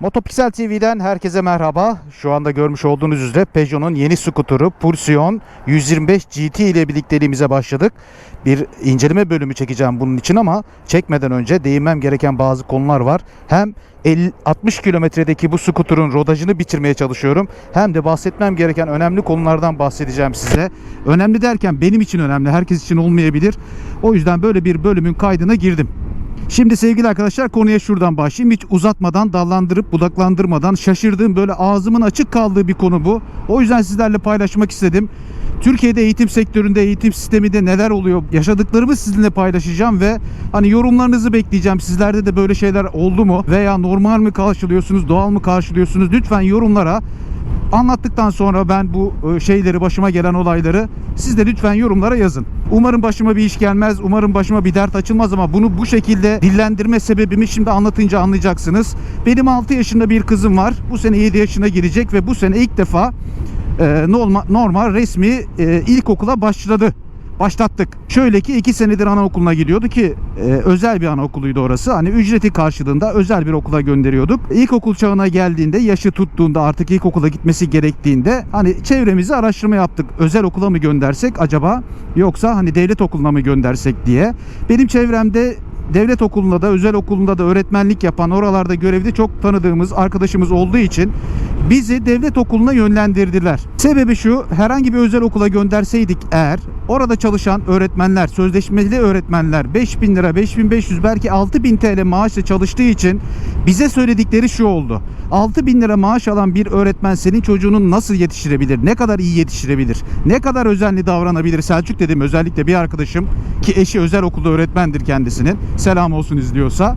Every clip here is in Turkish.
Motopiksel TV'den herkese merhaba. Şu anda görmüş olduğunuz üzere Peugeot'un yeni skuturu Pulsion 125 GT ile birlikteliğimize başladık. Bir inceleme bölümü çekeceğim bunun için ama çekmeden önce değinmem gereken bazı konular var. Hem 50, 60 kilometredeki bu skuturun rodajını bitirmeye çalışıyorum. Hem de bahsetmem gereken önemli konulardan bahsedeceğim size. Önemli derken benim için önemli, herkes için olmayabilir. O yüzden böyle bir bölümün kaydına girdim. Şimdi sevgili arkadaşlar konuya şuradan başlayayım. Hiç uzatmadan, dallandırıp budaklandırmadan şaşırdığım böyle ağzımın açık kaldığı bir konu bu. O yüzden sizlerle paylaşmak istedim. Türkiye'de eğitim sektöründe, eğitim sisteminde neler oluyor? Yaşadıklarımı sizinle paylaşacağım ve hani yorumlarınızı bekleyeceğim. Sizlerde de böyle şeyler oldu mu? Veya normal mi karşılıyorsunuz, doğal mı karşılıyorsunuz? Lütfen yorumlara Anlattıktan sonra ben bu e, şeyleri başıma gelen olayları siz de lütfen yorumlara yazın. Umarım başıma bir iş gelmez, umarım başıma bir dert açılmaz ama bunu bu şekilde dillendirme sebebimi şimdi anlatınca anlayacaksınız. Benim 6 yaşında bir kızım var. Bu sene 7 yaşına girecek ve bu sene ilk defa e, normal, resmi e, ilkokula başladı başlattık. Şöyle ki iki senedir anaokuluna gidiyordu ki e, özel bir anaokuluydu orası. Hani ücreti karşılığında özel bir okula gönderiyorduk. İlkokul çağına geldiğinde yaşı tuttuğunda artık ilkokula gitmesi gerektiğinde hani çevremizi araştırma yaptık. Özel okula mı göndersek acaba yoksa hani devlet okuluna mı göndersek diye. Benim çevremde devlet okulunda da özel okulunda da öğretmenlik yapan oralarda görevli çok tanıdığımız arkadaşımız olduğu için bizi devlet okuluna yönlendirdiler. Sebebi şu herhangi bir özel okula gönderseydik eğer orada çalışan öğretmenler sözleşmeli öğretmenler 5000 lira 5500 belki 6000 TL maaşla çalıştığı için bize söyledikleri şu oldu. 6000 lira maaş alan bir öğretmen senin çocuğunu nasıl yetiştirebilir? Ne kadar iyi yetiştirebilir? Ne kadar özenli davranabilir? Selçuk dedim özellikle bir arkadaşım ki eşi özel okulda öğretmendir kendisinin. Selam olsun izliyorsa.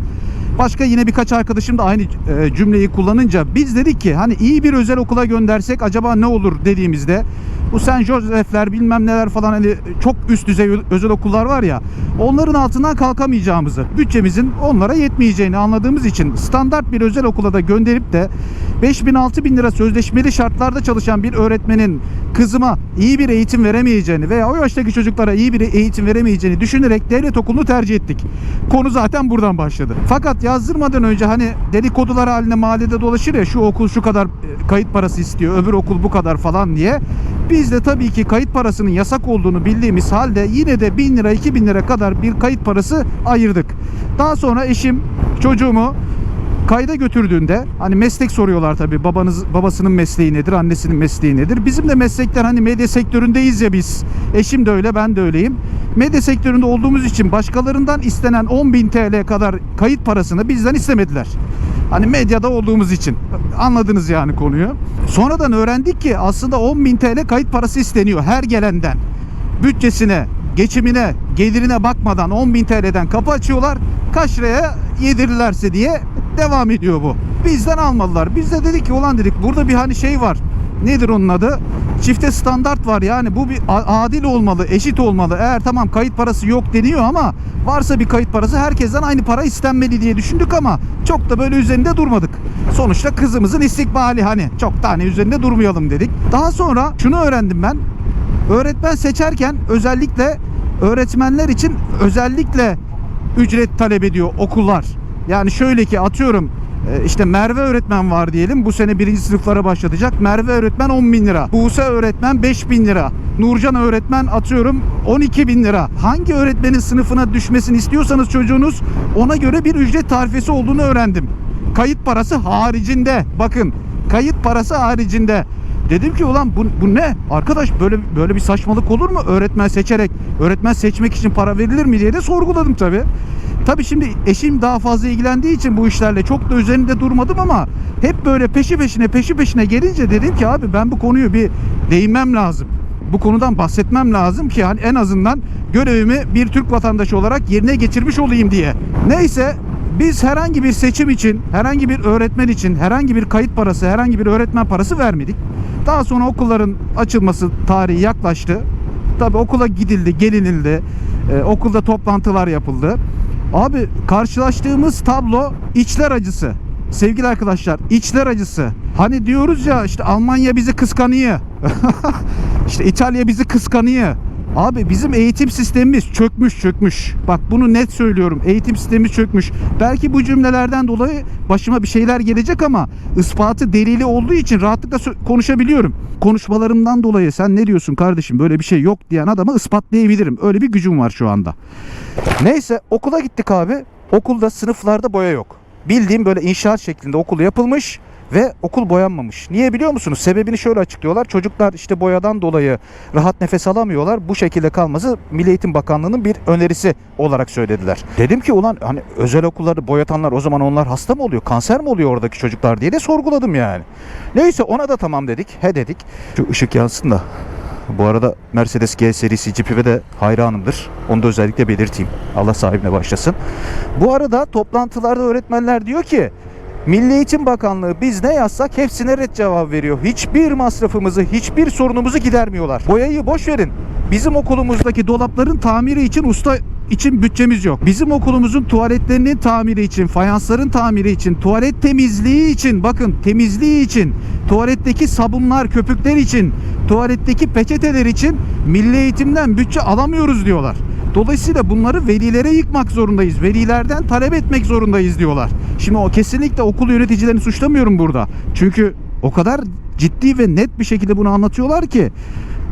Başka yine birkaç arkadaşım da aynı e, cümleyi kullanınca biz dedik ki hani iyi bir özel okula göndersek acaba ne olur dediğimizde bu Saint Joseph'ler bilmem neler falan hani çok üst düzey özel okullar var ya onların altından kalkamayacağımızı bütçemizin onlara yetmeyeceğini anladığımız için standart bir özel okula da gönderip de 5000 6000 lira sözleşmeli şartlarda çalışan bir öğretmenin kızıma iyi bir eğitim veremeyeceğini veya o yaştaki çocuklara iyi bir eğitim veremeyeceğini düşünerek devlet okulunu tercih ettik. Konu zaten buradan başladı. Fakat yazdırmadan önce hani dedikodular haline mahallede dolaşır ya şu okul şu kadar e, kayıt parası istiyor, öbür okul bu kadar falan diye. Biz de tabii ki kayıt parasının yasak olduğunu bildiğimiz halde yine de 1000 lira 2000 lira kadar bir kayıt parası ayırdık. Daha sonra eşim çocuğumu kayda götürdüğünde hani meslek soruyorlar tabii babanız babasının mesleği nedir annesinin mesleği nedir? Bizim de meslekler hani medya sektöründeyiz ya biz. Eşim de öyle ben de öyleyim. Medya sektöründe olduğumuz için başkalarından istenen 10.000 TL kadar kayıt parasını bizden istemediler. Hani medyada olduğumuz için. Anladınız yani konuyu sonradan öğrendik ki aslında 10.000 TL kayıt parası isteniyor her gelenden bütçesine, geçimine, gelirine bakmadan 10.000 TL'den kapı açıyorlar. Kaç liraya yedirirlerse diye devam ediyor bu. Bizden almadılar. Biz de dedik ki ulan dedik burada bir hani şey var. Nedir onun adı? Çifte standart var yani bu bir adil olmalı, eşit olmalı. Eğer tamam kayıt parası yok deniyor ama varsa bir kayıt parası herkesten aynı para istenmeli diye düşündük ama çok da böyle üzerinde durmadık. Sonuçta kızımızın istikbali hani çok tane üzerinde durmayalım dedik. Daha sonra şunu öğrendim ben. Öğretmen seçerken özellikle öğretmenler için özellikle ücret talep ediyor okullar. Yani şöyle ki atıyorum işte Merve öğretmen var diyelim bu sene birinci sınıflara başlatacak. Merve öğretmen 10 bin lira. Buse öğretmen 5 bin lira. Nurcan öğretmen atıyorum 12 bin lira. Hangi öğretmenin sınıfına düşmesini istiyorsanız çocuğunuz ona göre bir ücret tarifesi olduğunu öğrendim. Kayıt parası haricinde bakın kayıt parası haricinde. Dedim ki ulan bu, bu ne? Arkadaş böyle böyle bir saçmalık olur mu? Öğretmen seçerek, öğretmen seçmek için para verilir mi diye de sorguladım tabii. Tabii şimdi eşim daha fazla ilgilendiği için bu işlerle çok da üzerinde durmadım ama hep böyle peşi peşine peşi peşine gelince dedim ki abi ben bu konuyu bir değinmem lazım. Bu konudan bahsetmem lazım ki hani en azından görevimi bir Türk vatandaşı olarak yerine geçirmiş olayım diye. Neyse biz herhangi bir seçim için, herhangi bir öğretmen için, herhangi bir kayıt parası, herhangi bir öğretmen parası vermedik. Daha sonra okulların açılması tarihi yaklaştı. Tabi okula gidildi, gelinildi. Ee, okulda toplantılar yapıldı. Abi karşılaştığımız tablo içler acısı. Sevgili arkadaşlar içler acısı. Hani diyoruz ya işte Almanya bizi kıskanıyor. işte İtalya bizi kıskanıyor. Abi bizim eğitim sistemimiz çökmüş çökmüş. Bak bunu net söylüyorum. Eğitim sistemimiz çökmüş. Belki bu cümlelerden dolayı başıma bir şeyler gelecek ama ispatı delili olduğu için rahatlıkla konuşabiliyorum. Konuşmalarımdan dolayı sen ne diyorsun kardeşim böyle bir şey yok diyen adamı ispatlayabilirim. Öyle bir gücüm var şu anda. Neyse okula gittik abi. Okulda sınıflarda boya yok. Bildiğim böyle inşaat şeklinde okul yapılmış ve okul boyanmamış. Niye biliyor musunuz? Sebebini şöyle açıklıyorlar. Çocuklar işte boyadan dolayı rahat nefes alamıyorlar. Bu şekilde kalması Milli Eğitim Bakanlığı'nın bir önerisi olarak söylediler. Dedim ki ulan hani özel okulları boyatanlar o zaman onlar hasta mı oluyor? Kanser mi oluyor oradaki çocuklar diye de sorguladım yani. Neyse ona da tamam dedik. He dedik. Şu ışık yansın da bu arada Mercedes G serisi Jeep'e de hayranımdır. Onu da özellikle belirteyim. Allah sahibine başlasın. Bu arada toplantılarda öğretmenler diyor ki Milli Eğitim Bakanlığı biz ne yazsak hepsine red cevap veriyor. Hiçbir masrafımızı, hiçbir sorunumuzu gidermiyorlar. Boyayı boş verin. Bizim okulumuzdaki dolapların tamiri için usta için bütçemiz yok. Bizim okulumuzun tuvaletlerinin tamiri için, fayansların tamiri için, tuvalet temizliği için, bakın temizliği için, tuvaletteki sabunlar, köpükler için, tuvaletteki peçeteler için milli eğitimden bütçe alamıyoruz diyorlar. Dolayısıyla bunları velilere yıkmak zorundayız. Velilerden talep etmek zorundayız diyorlar. Şimdi o kesinlikle okul yöneticilerini suçlamıyorum burada. Çünkü o kadar ciddi ve net bir şekilde bunu anlatıyorlar ki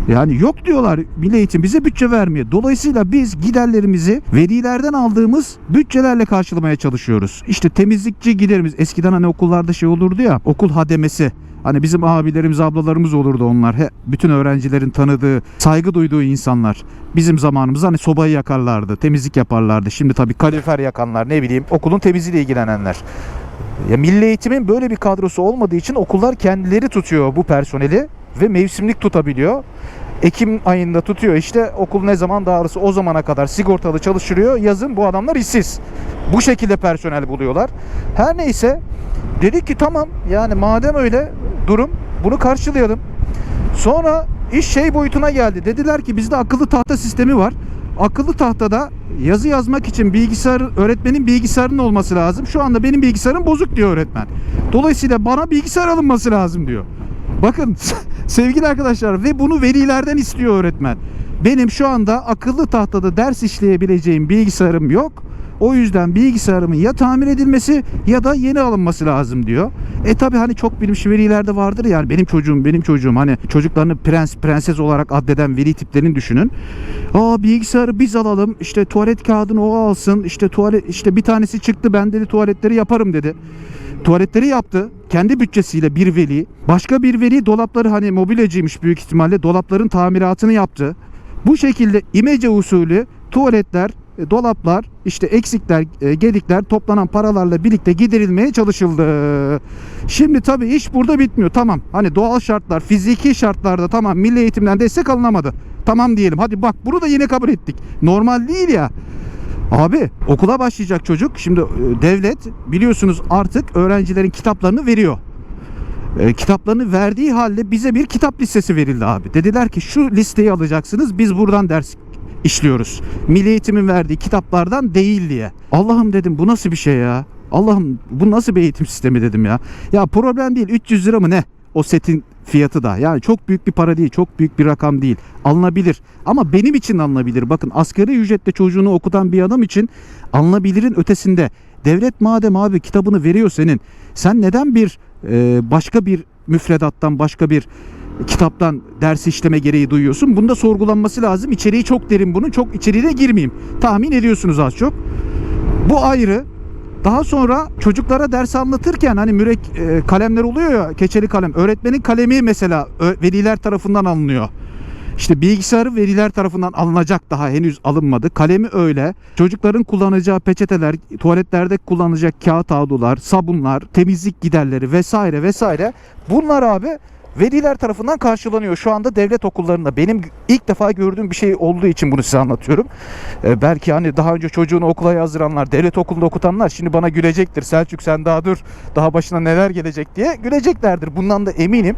yani yok diyorlar Milli Eğitim bize bütçe vermiyor. Dolayısıyla biz giderlerimizi velilerden aldığımız bütçelerle karşılamaya çalışıyoruz. İşte temizlikçi giderimiz eskiden hani okullarda şey olurdu ya okul hademesi. Hani bizim abilerimiz, ablalarımız olurdu onlar. He, bütün öğrencilerin tanıdığı, saygı duyduğu insanlar. Bizim zamanımızda hani sobayı yakarlardı, temizlik yaparlardı. Şimdi tabii kalorifer yakanlar, ne bileyim okulun temizliğiyle ilgilenenler. Ya Milli Eğitim'in böyle bir kadrosu olmadığı için okullar kendileri tutuyor bu personeli ve mevsimlik tutabiliyor. Ekim ayında tutuyor işte okul ne zaman dağılırsa o zamana kadar sigortalı çalıştırıyor. Yazın bu adamlar işsiz. Bu şekilde personel buluyorlar. Her neyse dedik ki tamam yani madem öyle durum bunu karşılayalım. Sonra iş şey boyutuna geldi. Dediler ki bizde akıllı tahta sistemi var. Akıllı tahtada yazı yazmak için bilgisayar öğretmenin bilgisayarının olması lazım. Şu anda benim bilgisayarım bozuk diyor öğretmen. Dolayısıyla bana bilgisayar alınması lazım diyor. Bakın sevgili arkadaşlar ve bunu velilerden istiyor öğretmen. Benim şu anda akıllı tahtada ders işleyebileceğim bilgisayarım yok. O yüzden bilgisayarımın ya tamir edilmesi ya da yeni alınması lazım diyor. E tabi hani çok bilmiş velilerde vardır yani benim çocuğum benim çocuğum hani çocuklarını prens prenses olarak addeden veli tiplerini düşünün. Aa bilgisayarı biz alalım işte tuvalet kağıdını o alsın işte tuvalet işte bir tanesi çıktı ben dedi tuvaletleri yaparım dedi. Tuvaletleri yaptı. Kendi bütçesiyle bir veli. Başka bir veli dolapları hani mobilyacıymış büyük ihtimalle. Dolapların tamiratını yaptı. Bu şekilde imece usulü tuvaletler, e, dolaplar, işte eksikler, e, gedikler toplanan paralarla birlikte giderilmeye çalışıldı. Şimdi tabii iş burada bitmiyor. Tamam. Hani doğal şartlar, fiziki şartlarda tamam milli eğitimden destek alınamadı. Tamam diyelim. Hadi bak bunu da yine kabul ettik. Normal değil ya. Abi okula başlayacak çocuk. Şimdi e, devlet biliyorsunuz artık öğrencilerin kitaplarını veriyor. E, kitaplarını verdiği halde bize bir kitap listesi verildi abi. Dediler ki şu listeyi alacaksınız biz buradan ders işliyoruz. Milli Eğitim'in verdiği kitaplardan değil diye. Allah'ım dedim bu nasıl bir şey ya? Allah'ım bu nasıl bir eğitim sistemi dedim ya. Ya problem değil 300 lira mı ne? O setin fiyatı da. Yani çok büyük bir para değil, çok büyük bir rakam değil. Alınabilir. Ama benim için alınabilir. Bakın asgari ücretle çocuğunu okutan bir adam için alınabilirin ötesinde. Devlet madem abi kitabını veriyor senin. Sen neden bir başka bir müfredattan, başka bir kitaptan ders işleme gereği duyuyorsun? Bunda sorgulanması lazım. İçeriği çok derin bunun. Çok içeriğine girmeyeyim. Tahmin ediyorsunuz az çok. Bu ayrı. Daha sonra çocuklara ders anlatırken hani mürek e, kalemler oluyor ya keçeli kalem. Öğretmenin kalemi mesela veliler tarafından alınıyor. İşte bilgisayarı veliler tarafından alınacak daha henüz alınmadı. Kalemi öyle. Çocukların kullanacağı peçeteler, tuvaletlerde kullanılacak kağıt havlular, sabunlar, temizlik giderleri vesaire vesaire. Bunlar abi veliler tarafından karşılanıyor. Şu anda devlet okullarında benim ilk defa gördüğüm bir şey olduğu için bunu size anlatıyorum. Ee, belki hani daha önce çocuğunu okula yazdıranlar, devlet okulunda okutanlar şimdi bana gülecektir. Selçuk sen daha dur. Daha başına neler gelecek diye güleceklerdir. Bundan da eminim.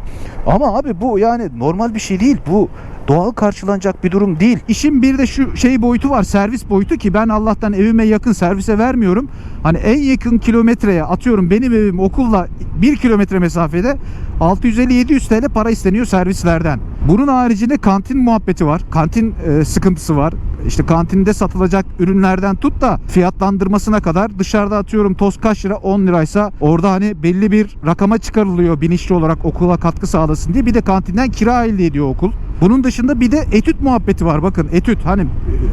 Ama abi bu yani normal bir şey değil. Bu doğal karşılanacak bir durum değil. İşin bir de şu şey boyutu var. Servis boyutu ki ben Allah'tan evime yakın servise vermiyorum. Hani en yakın kilometreye atıyorum benim evim okulla 1 kilometre mesafede 650-700 TL para isteniyor servislerden. Bunun haricinde kantin muhabbeti var. Kantin e, sıkıntısı var. İşte kantinde satılacak ürünlerden tut da fiyatlandırmasına kadar dışarıda atıyorum toz kaç lira 10 liraysa orada hani belli bir rakama çıkarılıyor bilinçli olarak okula katkı sağlasın diye bir de kantinden kira elde ediyor okul. Bunun dışında bir de etüt muhabbeti var. Bakın etüt hani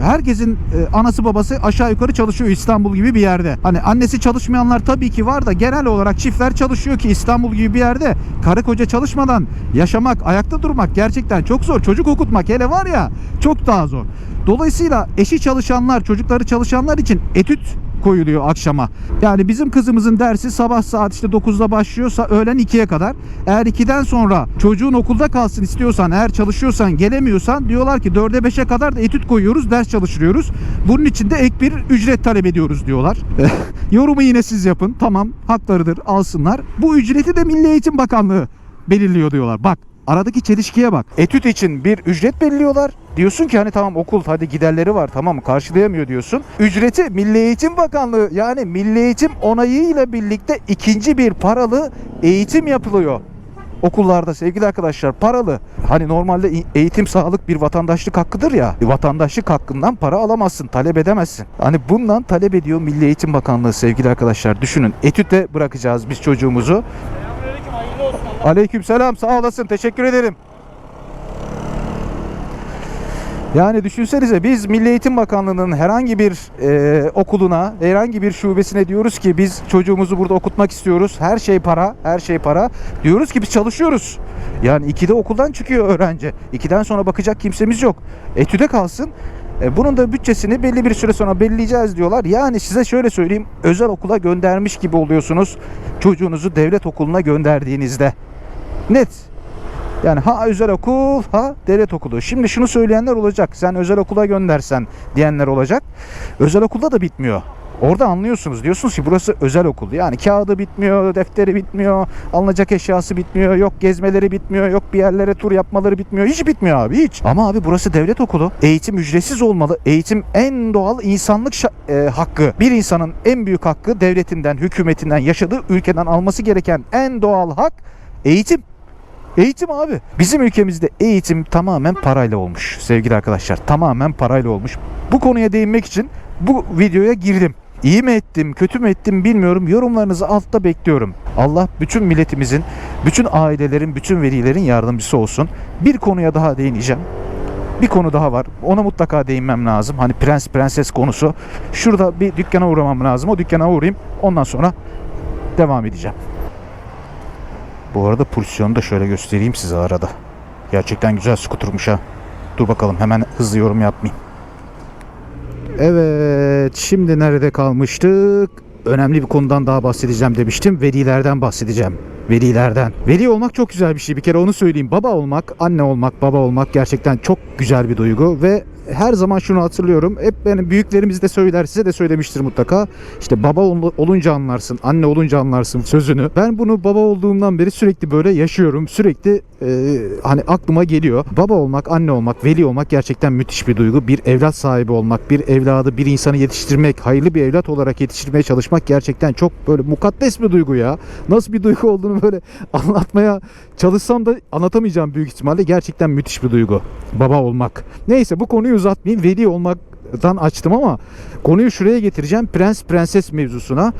herkesin e, anası babası aşağı yukarı çalışıyor İstanbul gibi bir yerde. Hani annesi çalışmayanlar tabii ki var da genel olarak çiftler çalışıyor ki İstanbul gibi bir yerde karı koca çalışmadan yaşamak, ayakta durmak gerçekten çok zor. Çocuk okutmak hele var ya çok daha zor. Dolayısıyla eşi çalışanlar, çocukları çalışanlar için etüt koyuluyor akşama. Yani bizim kızımızın dersi sabah saat işte 9'da başlıyorsa öğlen 2'ye kadar. Eğer 2'den sonra çocuğun okulda kalsın istiyorsan, eğer çalışıyorsan, gelemiyorsan diyorlar ki 4'e 5'e kadar da etüt koyuyoruz, ders çalıştırıyoruz. Bunun için de ek bir ücret talep ediyoruz diyorlar. Yorumu yine siz yapın. Tamam, haklarıdır, alsınlar. Bu ücreti de Milli Eğitim Bakanlığı belirliyor diyorlar. Bak aradaki çelişkiye bak. Etüt için bir ücret belirliyorlar. Diyorsun ki hani tamam okul hadi giderleri var tamam karşılayamıyor diyorsun. Ücreti Milli Eğitim Bakanlığı yani Milli Eğitim onayıyla birlikte ikinci bir paralı eğitim yapılıyor. Okullarda sevgili arkadaşlar paralı. Hani normalde eğitim sağlık bir vatandaşlık hakkıdır ya. Vatandaşlık hakkından para alamazsın, talep edemezsin. Hani bundan talep ediyor Milli Eğitim Bakanlığı sevgili arkadaşlar. Düşünün etüte bırakacağız biz çocuğumuzu. Allah. Aleyküm selam sağ olasın teşekkür ederim. Yani düşünsenize biz Milli Eğitim Bakanlığı'nın herhangi bir e, okuluna, herhangi bir şubesine diyoruz ki biz çocuğumuzu burada okutmak istiyoruz. Her şey para, her şey para. Diyoruz ki biz çalışıyoruz. Yani 2'de okuldan çıkıyor öğrenci. 2'den sonra bakacak kimsemiz yok. Etüde kalsın. E, bunun da bütçesini belli bir süre sonra belirleyeceğiz diyorlar. Yani size şöyle söyleyeyim. Özel okula göndermiş gibi oluyorsunuz. Çocuğunuzu devlet okuluna gönderdiğinizde. Net. Yani ha özel okul ha devlet okulu. Şimdi şunu söyleyenler olacak. Sen özel okula göndersen diyenler olacak. Özel okulda da bitmiyor. Orada anlıyorsunuz. Diyorsunuz ki burası özel okul. Yani kağıdı bitmiyor, defteri bitmiyor, alınacak eşyası bitmiyor, yok gezmeleri bitmiyor, yok bir yerlere tur yapmaları bitmiyor. Hiç bitmiyor abi hiç. Ama abi burası devlet okulu. Eğitim ücretsiz olmalı. Eğitim en doğal insanlık e, hakkı. Bir insanın en büyük hakkı devletinden, hükümetinden, yaşadığı ülkeden alması gereken en doğal hak eğitim. Eğitim abi. Bizim ülkemizde eğitim tamamen parayla olmuş sevgili arkadaşlar. Tamamen parayla olmuş. Bu konuya değinmek için bu videoya girdim. İyi mi ettim, kötü mü ettim bilmiyorum. Yorumlarınızı altta bekliyorum. Allah bütün milletimizin, bütün ailelerin, bütün velilerin yardımcısı olsun. Bir konuya daha değineceğim. Bir konu daha var. Ona mutlaka değinmem lazım. Hani prens prenses konusu. Şurada bir dükkana uğramam lazım. O dükkana uğrayayım. Ondan sonra devam edeceğim. Bu arada pozisyonu da şöyle göstereyim size arada. Gerçekten güzel skuturmuş ha. Dur bakalım hemen hızlı yorum yapmayayım. Evet şimdi nerede kalmıştık? Önemli bir konudan daha bahsedeceğim demiştim. Velilerden bahsedeceğim. Velilerden. Veli olmak çok güzel bir şey. Bir kere onu söyleyeyim. Baba olmak, anne olmak, baba olmak gerçekten çok güzel bir duygu ve her zaman şunu hatırlıyorum. Hep benim büyüklerimiz de söyler, size de söylemiştir mutlaka. İşte baba ol- olunca anlarsın, anne olunca anlarsın sözünü. Ben bunu baba olduğumdan beri sürekli böyle yaşıyorum. Sürekli e, hani aklıma geliyor. Baba olmak, anne olmak, veli olmak gerçekten müthiş bir duygu. Bir evlat sahibi olmak, bir evladı, bir insanı yetiştirmek, hayırlı bir evlat olarak yetiştirmeye çalışmak gerçekten çok böyle mukaddes bir duygu ya. Nasıl bir duygu olduğunu böyle anlatmaya çalışsam da anlatamayacağım büyük ihtimalle. Gerçekten müthiş bir duygu. Baba olmak. Neyse bu konuyu uzatmayayım. Veli olmaktan açtım ama konuyu şuraya getireceğim. Prens prenses mevzusuna.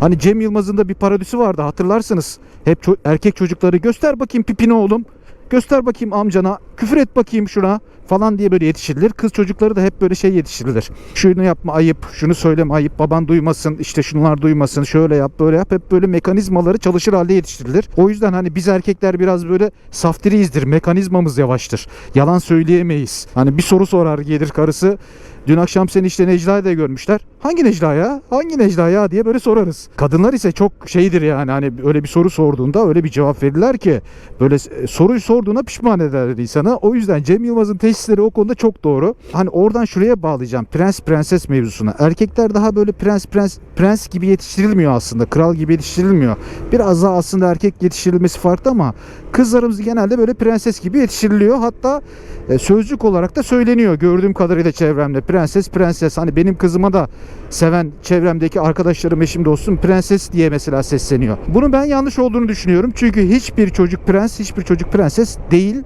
Hani Cem Yılmaz'ın da bir parodisi vardı hatırlarsınız. Hep ço- erkek çocukları göster bakayım pipini oğlum. Göster bakayım amcana. Küfür et bakayım şuna falan diye böyle yetiştirilir. Kız çocukları da hep böyle şey yetiştirilir. Şunu yapma ayıp, şunu söyleme ayıp, baban duymasın, işte şunlar duymasın, şöyle yap, böyle yap. Hep böyle mekanizmaları çalışır halde yetiştirilir. O yüzden hani biz erkekler biraz böyle saftiriyizdir, mekanizmamız yavaştır. Yalan söyleyemeyiz. Hani bir soru sorar gelir karısı. Dün akşam seni işte Necla'yı da görmüşler. Hangi Necla ya? Hangi Necla ya diye böyle sorarız. Kadınlar ise çok şeydir yani hani öyle bir soru sorduğunda öyle bir cevap verirler ki böyle soruyu sorduğuna pişman ederler insanı. O yüzden Cem Yılmaz'ın teşhisleri o konuda çok doğru. Hani oradan şuraya bağlayacağım. Prens prenses mevzusuna. Erkekler daha böyle prens prens prens gibi yetiştirilmiyor aslında. Kral gibi yetiştirilmiyor. Biraz daha aslında erkek yetiştirilmesi farklı ama kızlarımız genelde böyle prenses gibi yetiştiriliyor. Hatta e, sözcük olarak da söyleniyor gördüğüm kadarıyla çevremde. Prenses prenses hani benim kızıma da seven çevremdeki arkadaşlarım eşim dostum prenses diye mesela sesleniyor. Bunu ben yanlış olduğunu düşünüyorum. Çünkü hiçbir çocuk prens hiçbir çocuk prenses değil.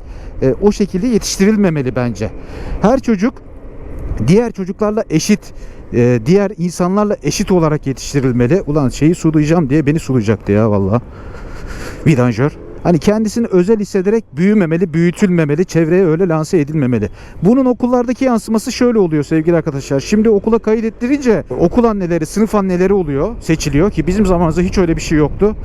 E, o şekilde yetiştirilmemeli bence. Her çocuk diğer çocuklarla eşit, e, diğer insanlarla eşit olarak yetiştirilmeli. Ulan şeyi sulayacağım diye beni sulayacaktı ya valla. Vidanjör. Hani kendisini özel hissederek büyümemeli, büyütülmemeli, çevreye öyle lanse edilmemeli. Bunun okullardaki yansıması şöyle oluyor sevgili arkadaşlar. Şimdi okula kayıt ettirince okul anneleri, sınıf anneleri oluyor, seçiliyor ki bizim zamanımızda hiç öyle bir şey yoktu.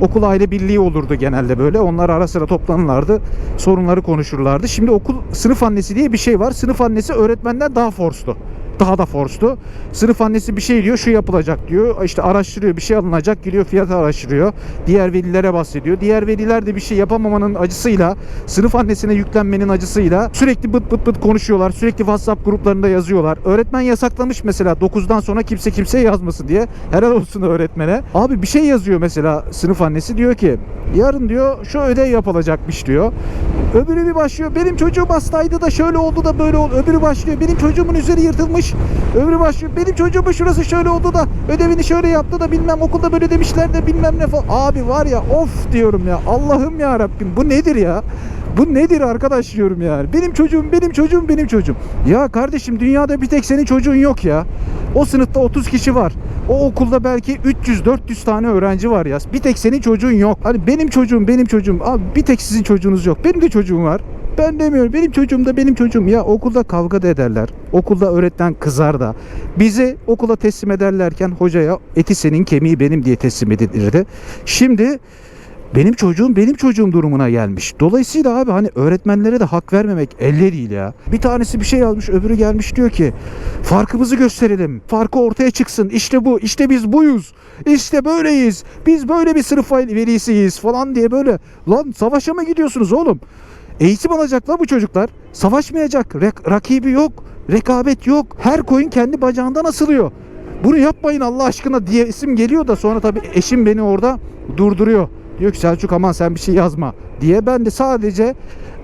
Okul aile birliği olurdu genelde böyle. Onlar ara sıra toplanırlardı, sorunları konuşurlardı. Şimdi okul sınıf annesi diye bir şey var. Sınıf annesi öğretmenden daha forslu daha da forslu. Sınıf annesi bir şey diyor, şu yapılacak diyor. İşte araştırıyor, bir şey alınacak, gidiyor fiyatı araştırıyor. Diğer velilere bahsediyor. Diğer veliler de bir şey yapamamanın acısıyla, sınıf annesine yüklenmenin acısıyla sürekli bıt bıt bıt konuşuyorlar. Sürekli WhatsApp gruplarında yazıyorlar. Öğretmen yasaklamış mesela 9'dan sonra kimse kimseye yazmasın diye. Helal olsun öğretmene. Abi bir şey yazıyor mesela sınıf annesi diyor ki yarın diyor şu ödev yapılacakmış diyor. Öbürü bir başlıyor. Benim çocuğum hastaydı da şöyle oldu da böyle oldu. Öbürü başlıyor. Benim çocuğumun üzeri yırtılmış. Öbürü başlıyor. Benim çocuğumun şurası şöyle oldu da ödevini şöyle yaptı da bilmem okulda böyle demişler de bilmem ne falan. Abi var ya of diyorum ya. Allah'ım ya Rabbim bu nedir ya? Bu nedir arkadaş diyorum yani. Benim çocuğum, benim çocuğum, benim çocuğum. Ya kardeşim dünyada bir tek senin çocuğun yok ya. O sınıfta 30 kişi var. O okulda belki 300-400 tane öğrenci var ya. Bir tek senin çocuğun yok. Hani benim çocuğum, benim çocuğum. Abi bir tek sizin çocuğunuz yok. Benim de çocuğum var. Ben demiyorum. Benim çocuğum da benim çocuğum. Ya okulda kavga da ederler. Okulda öğretmen kızar da. Bizi okula teslim ederlerken hocaya eti senin kemiği benim diye teslim edilirdi. Şimdi benim çocuğum benim çocuğum durumuna gelmiş. Dolayısıyla abi hani öğretmenlere de hak vermemek elde değil ya. Bir tanesi bir şey yazmış öbürü gelmiş diyor ki farkımızı gösterelim. Farkı ortaya çıksın. İşte bu. işte biz buyuz. İşte böyleyiz. Biz böyle bir sınıf velisiyiz falan diye böyle. Lan savaşa mı gidiyorsunuz oğlum? Eğitim alacaklar bu çocuklar. Savaşmayacak. Rak- rakibi yok. Rekabet yok. Her koyun kendi bacağından asılıyor. Bunu yapmayın Allah aşkına diye isim geliyor da sonra tabii eşim beni orada durduruyor. Diyor ki Selçuk aman sen bir şey yazma diye. Ben de sadece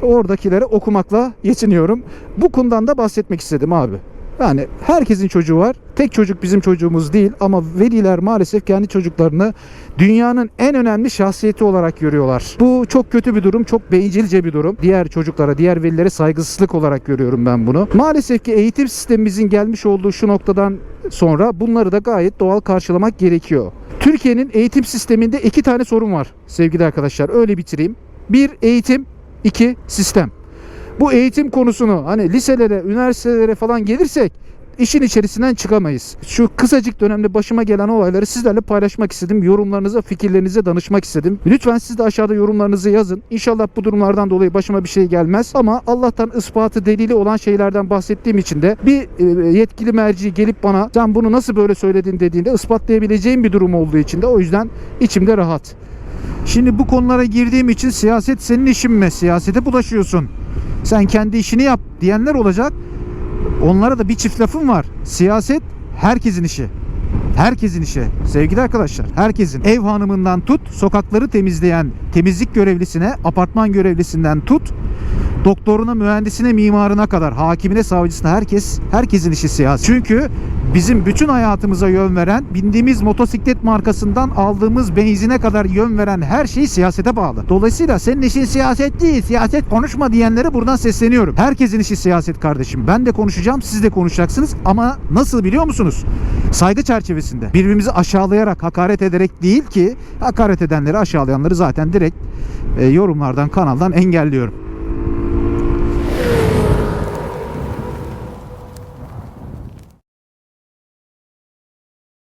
oradakilere okumakla yetiniyorum. Bu konudan da bahsetmek istedim abi. Yani herkesin çocuğu var. Tek çocuk bizim çocuğumuz değil ama veliler maalesef kendi çocuklarını dünyanın en önemli şahsiyeti olarak görüyorlar. Bu çok kötü bir durum, çok bencilce bir durum. Diğer çocuklara, diğer velilere saygısızlık olarak görüyorum ben bunu. Maalesef ki eğitim sistemimizin gelmiş olduğu şu noktadan sonra bunları da gayet doğal karşılamak gerekiyor. Türkiye'nin eğitim sisteminde iki tane sorun var sevgili arkadaşlar. Öyle bitireyim. Bir eğitim, iki sistem. Bu eğitim konusunu hani liselere, üniversitelere falan gelirsek işin içerisinden çıkamayız. Şu kısacık dönemde başıma gelen olayları sizlerle paylaşmak istedim. Yorumlarınıza, fikirlerinize danışmak istedim. Lütfen siz de aşağıda yorumlarınızı yazın. İnşallah bu durumlardan dolayı başıma bir şey gelmez. Ama Allah'tan ispatı delili olan şeylerden bahsettiğim için de bir e, yetkili merci gelip bana sen bunu nasıl böyle söyledin dediğinde ispatlayabileceğim bir durum olduğu için de o yüzden içimde rahat. Şimdi bu konulara girdiğim için siyaset senin işin mi? Siyasete bulaşıyorsun. Sen kendi işini yap diyenler olacak. Onlara da bir çift lafım var. Siyaset herkesin işi. Herkesin işi. Sevgili arkadaşlar, herkesin. Ev hanımından tut, sokakları temizleyen temizlik görevlisine, apartman görevlisinden tut, doktoruna, mühendisine, mimarına kadar, hakimine, savcısına herkes herkesin işi siyaset. Çünkü bizim bütün hayatımıza yön veren, bindiğimiz motosiklet markasından aldığımız benzine kadar yön veren her şey siyasete bağlı. Dolayısıyla senin işin siyaset değil, siyaset konuşma diyenlere buradan sesleniyorum. Herkesin işi siyaset kardeşim. Ben de konuşacağım, siz de konuşacaksınız ama nasıl biliyor musunuz? Saygı çerçevesinde. Birbirimizi aşağılayarak, hakaret ederek değil ki hakaret edenleri, aşağılayanları zaten direkt e, yorumlardan, kanaldan engelliyorum.